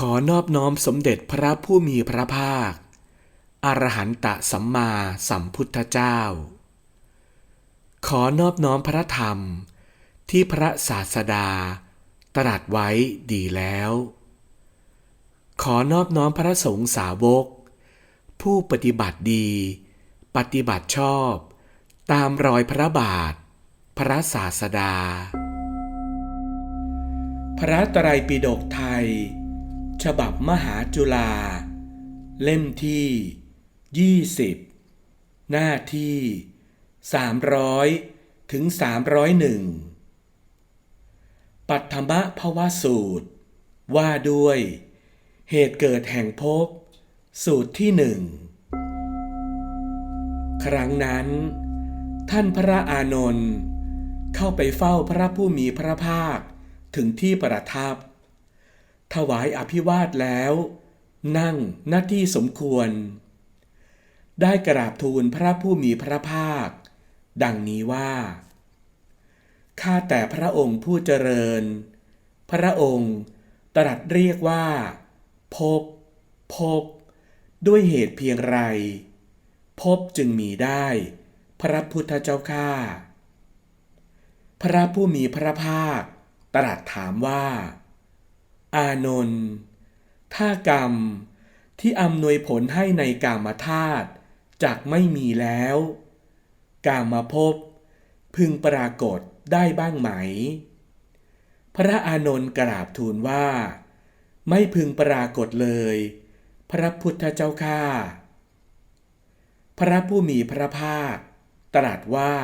ขอนอบน้อมสมเด็จพระผู้มีพระภาค อรหันตสัมมาสัมพุทธเจ้า ขอนอบน้อมพระธรรมที่พระศาสดา ตรัสไว้ดีแล้ว ขอนอบน้อมพระสงฆ์สาวก ผู้ปฏิบัติดี ปฏิบัติชอบ ตามรอยพระบาท พระศาสดา พระไตรปิฎกไทย ฉบับมหาจุฬาเล่มที่ 20 หน้าที่ 300 ถึง 301 ปัทมะภวสูตร ว่าด้วย เหตุเกิดแห่งภพสูตรที่หนึ่ง ครั้งนั้น ท่านพระอานนท์เข้าไปเฝ้าพระผู้มีพระภาคถึงที่ประทับ ถวายอภิวาทแล้ว นั่งหน้าที่สมควร ได้กราบทูลพระผู้มีพระภาค ดังนี้ว่า ข้าแต่พระองค์ผู้เจริญ พระองค์ตรัสเรียกว่า พบ พบ ด้วยเหตุเพียงไร พบจึงมีได้ พระพุทธเจ้าข้าพระผู้มีพระภาค ตรัสถามว่า อานนท์ถ้ากรรมที่อำนวยผลให้ในกามธาตุจากไม่มีแล้ว กามาพบพึงปรากฏได้บ้างไหม พระอานนท์กราบทูลว่า ไม่พึงปรากฏเลย พระพุทธเจ้าข้าพระผู้มีพระภาค ตรัสว่า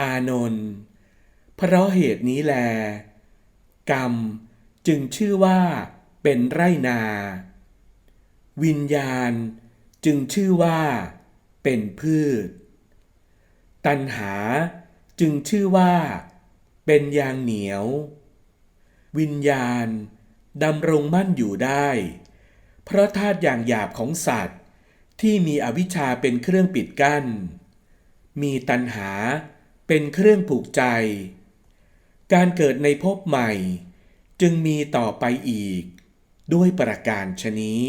อานนท์เพราะเหตุนี้แล กรรม จึงชื่อว่าเป็นไรนา วิญญาณ จึงชื่อว่า เป็นพืช ตัณหา จึงชื่อว่า เป็นยางเหนียว วิญญาณดำรงมั่นอยู่ได้ เพราะธาตุอย่างหยาบของสัตว์ ที่มีอวิชชาเป็นเครื่องปิดกั้น มีตัณหาเป็นเครื่องผูกใจ การเกิดในภพใหม่ จึงมีต่อไปอีก ด้วยประการชนี้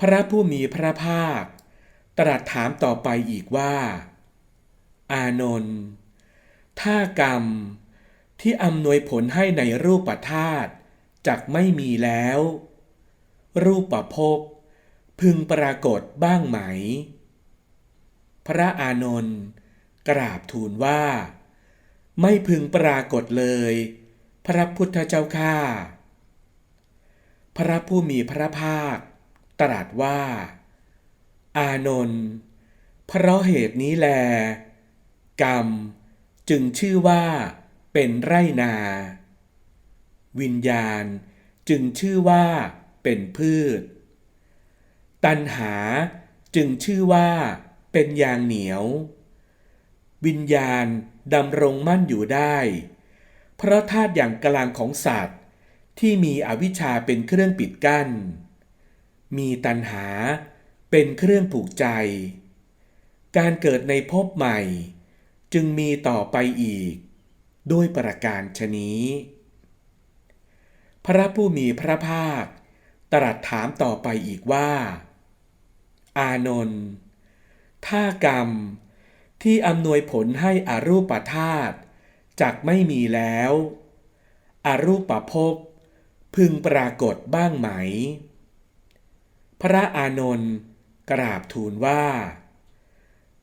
พระผู้มีพระภาค ตรัสถามต่อไปอีกว่า อานนท์ถ้ากรรมที่อำนวยผลให้ในรูปธาตุจักไม่มีแล้ว รูปประพบพึงปรากฏบ้างไหม พระอานนท์กราบทูลว่า ไม่พึงปรากฏเลย พระพุทธเจ้าข้าพระผู้มีพระภาค ตรัสว่า อานนท์เพราะเหตุนี้แล กรรมจึงชื่อว่าเป็นไรนา วิญญาณจึงชื่อว่าเป็นพืช ตัณหาจึงชื่อว่าเป็นยางเหนียว วิญญาณดำรงมั่นอยู่ได้ พราะธาตุอย่างกลางของสัตว์ ที่มีอวิชชาเป็นเครื่องปิดกั้น มีตัณหาเป็นเครื่องผูกใจ การเกิดในภพใหม่ จึงมีต่อไปอีก ด้วยประการชนี้ พระผู้มีพระภาค ตรัสถามต่อไปอีกว่า อานนท์ถ้ากรรมที่อำนวยผลให้อรูปธาตุ จากไม่มีแล้ว อรูปภพพึงปรากฏบ้างไหม พระอานนท์กราบทูลว่า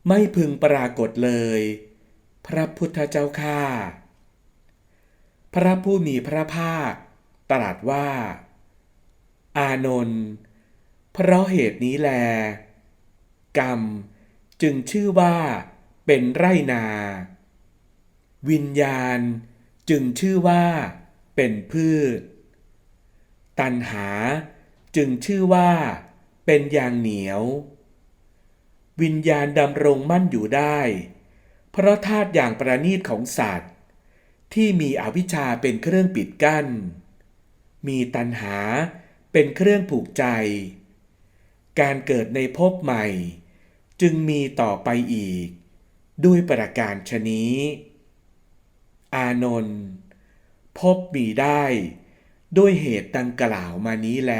ไม่พึงปรากฏเลย พระพุทธเจ้าข้าพระผู้มีพระภาค ตรัสว่า อานนท์เพราะเหตุนี้แล กรรมจึงชื่อว่าเป็นไรนา วิญญาณจึงชื่อว่าเป็นพืช ตัณหาจึงชื่อว่าเป็นยางเหนียว วิญญาณดำรงมั่นอยู่ได้ เพราะธาตุอย่างประณีตของสัตว์ ที่มีอวิชชาเป็นเครื่องปิดกั้น มีตัณหาเป็นเครื่องผูกใจ การเกิดในภพใหม่ จึงมีต่อไปอีก ด้วยประการชนี้ อานนท์พบมีได้ ด้วยเหตุดังกล่าวมานี้แล